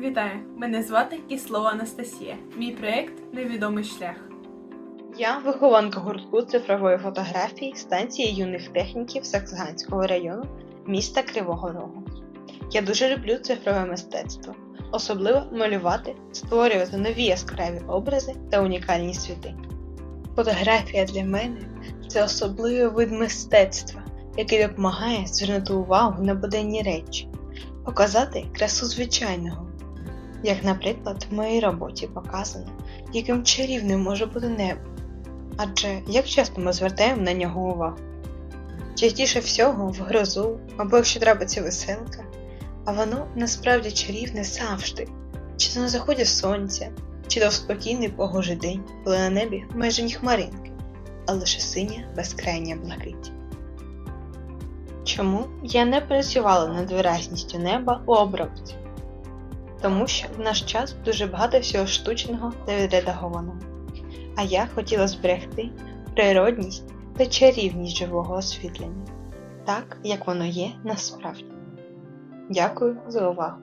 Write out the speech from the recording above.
Вітаю! Мене звати Кіслова Анастасія. Мій проєкт Невідомий шлях. Я вихованка гуртку цифрової фотографії станції юних техніків Саксганського району міста Кривого Рогу. Я дуже люблю цифрове мистецтво, особливо малювати, створювати нові яскраві образи та унікальні світи. Фотографія для мене це особливий вид мистецтва, який допомагає звернути увагу на буденні речі, показати красу звичайного. Як, наприклад, в моїй роботі показано, яким чарівним може бути небо. Адже як часто ми звертаємо на нього увагу? Частіше всього в грозу або якщо трапиться веселка, а воно насправді чарівне завжди, чи то на заході сонця, чи то в спокійний погожий день, коли на небі майже ні хмаринки, а лише синя безкрайня блакить. Чому я не працювала над виразністю неба у обробці? Тому що в наш час дуже багато всього штучного та відредагованого а я хотіла зберегти природність та чарівність живого освітлення, так як воно є насправді. Дякую за увагу!